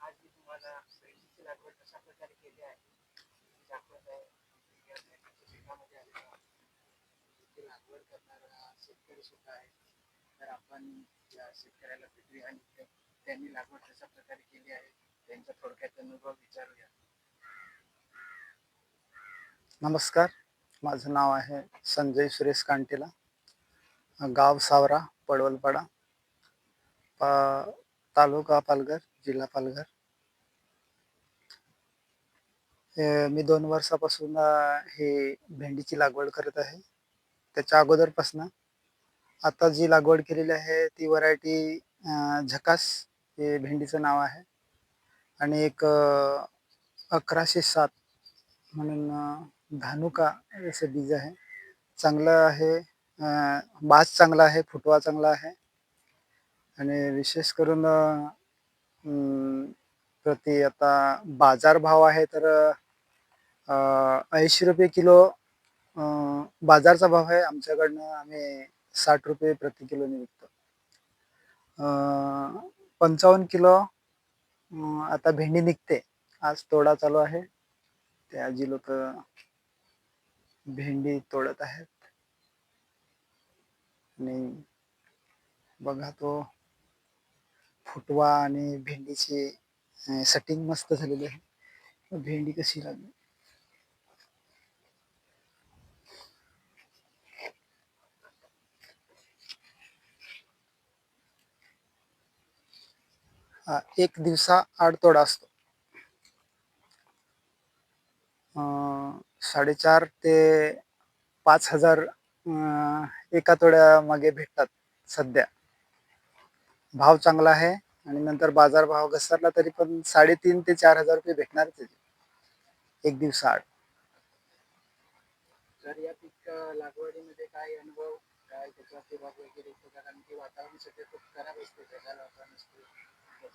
आज मी तुम्हाला भेंडीची लागवड कशा प्रकारे केली आहे दाखवत आहे. या भेंडीच्या पिकामध्ये आलेलो भेंडीची लागवड करणारा शेतकरी सुद्धा आहे. तर आपण या शेतकऱ्याला भेटूया आणि त्यांनी लागवड कशा प्रकारे केली आहे त्यांचा थोडक्यात अनुभव विचारूया. नमस्कार. माझं नाव आहे संजय सुरेश कांटेला. गाव सावरा पडवलपाडा पा तालुका पालघर. जिल्हा पालघर. मी दोन वर्षापासून हे भेंडीची लागवड करत आहे. त्याच्या अगोदरपासून आता जी लागवड केलेली आहे ती व्हरायटी झकास हे भेंडीचं नाव आहे. आणि एक अकराशे सात म्हणून धानुका असं बीज आहे. चांगलं आहे बाज चांगला आहे फुटवा चांगला आहे. आणि विशेष करून प्रति आता बाजारभाव आहे तर ऐंशी रुपये किलो अं, बाजारचा भाव आहे. आमच्याकडनं आम्ही साठ रुपये प्रति किलोने विकतो अं, पंचावन्न किलो अं, आता भेंडी निघते. आज तोडा चालू आहे. ते आजी लोक भेंडी तोडत आहेत. आणि बघा तो फुटवा आणि भेंडीची सेटिंग मस्त झालेली आहे. भेंडी कशी लागली? हा, एक दिवसा आडतोडा असतो. साडेचार ते पाच हजार एका तोड्या मागे भेटतात सध्या. भाव चांगला आहे आणि नंतर बाजार भाव घसरला तरी पण साडेतीन ते चार हजार रुपये भेटणारच आहे. एक दिवसा आड. तर या पीक लागवडीमध्ये काय अनुभव काय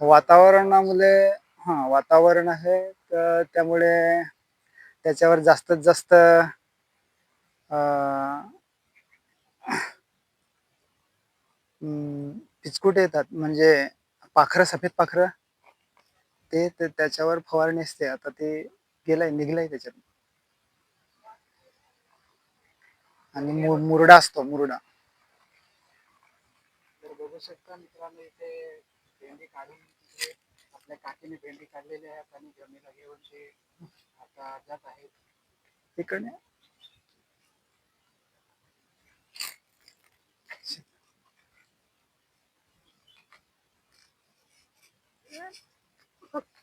वातावरणामुळे हा वातावरण आहे तर त्यामुळे त्याच्यावर जास्तीत जास्त अं, पिचकुट येतात म्हणजे पाखरं सफेद पाखरं ते ते त्याच्यावर फवारणी असते. आता ते गेलंय निघलंय त्याच्यात. आणि मु- मुरडा असतो मुरडा. तर बघू शकता मित्रांनो इथे भेंडी काढून तिथे आपल्या काकीने भेंडी काढलेली आहे. आणि जमिनीला घेऊन ते आता जात आहेत इकडे बस थोडे बघू शकता भेंड्याची आता काढणी केलेली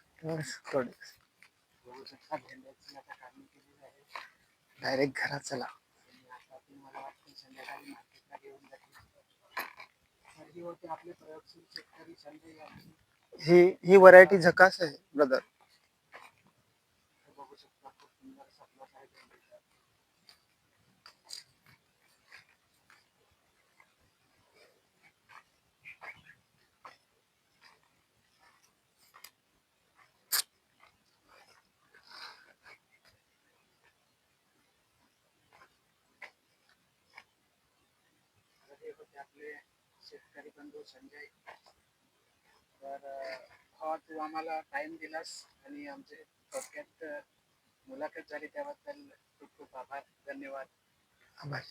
आहे डायरेक्ट घरात चला. ही ही व्हरायटी झकास आहे ब्रदर तर बघू शकता खूप सुंदर सपनाच आहे भेंडीचा ते आपले शेतकरी बंधू संजय तर हा तू आम्हाला टाइम दिलास आणि आमचे थोडक्यात मुलाखत झाली त्याबद्दल खूप खूप आभार धन्यवाद. आभार.